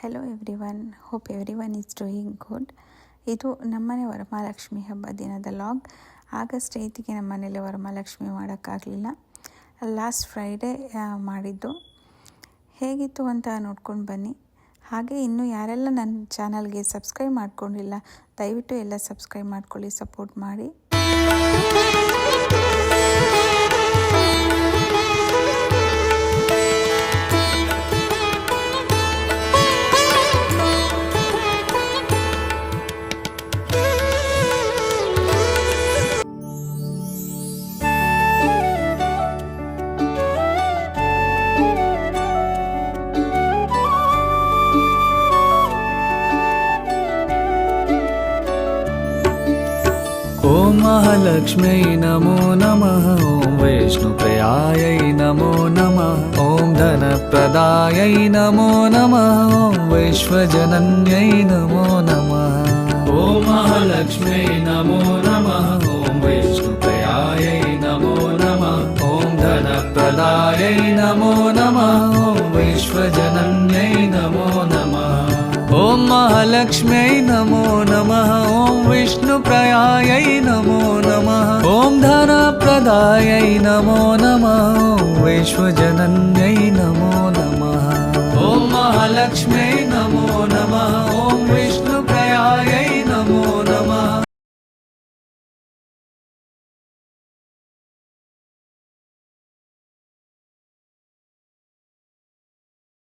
Hello everyone hope everyone is doing good ಇದು ನಮ್ಮನೆ ವರಮಹಾಲಕ್ಷ್ಮಿ ಹಬ್ಬ ದಿನದ ಲಾಗ್. ಆಗಸ್ಟ್ ಐತಿಗೆ ನಮ್ಮ ಮನೇಲಿ ವರಮಹಾಲಕ್ಷ್ಮಿ ಮಾಡೋಕ್ಕಾಗಲಿಲ್ಲ. ಲಾಸ್ಟ್ ಫ್ರೈಡೇ ಮಾಡಿದ್ದು. ಹೇಗಿತ್ತು ಅಂತ ನೋಡ್ಕೊಂಡು ಬನ್ನಿ. ಹಾಗೆ ಇನ್ನೂ ಯಾರೆಲ್ಲ ನನ್ನ ಚಾನಲ್ಗೆ ಸಬ್ಸ್ಕ್ರೈಬ್ ಮಾಡ್ಕೊಂಡಿಲ್ಲ, ದಯವಿಟ್ಟು ಎಲ್ಲ ಸಬ್ಸ್ಕ್ರೈಬ್ ಮಾಡ್ಕೊಳ್ಳಿ ಸಪೋರ್ಟ್ ಮಾಡಿ. ॐ महालक्ष्म्यै नमो नमः। ॐ वैष्णुप्रियायै नमो नमः। ॐ धनप्रदायै नमो नमः। ॐ वैश्वजनन्यै नमो नमः। ॐ महालक्ष्म्यै नमो नमः। ॐ वैष्णुप्रियायै नमो नमः। ॐ धनप्रदायै नमो नमः। ॐ वैश्वजनन्यै महालक्ष्म्यै नमो नमः। ॐ विष्णुप्रयायै नमो नमः। ॐ धनप्रदायै नमो नमः। विश्वजनन्यै नमो नमः। ॐ महालक्ष्म्यै नमो नमः। ॐ विष्णुप्रयायै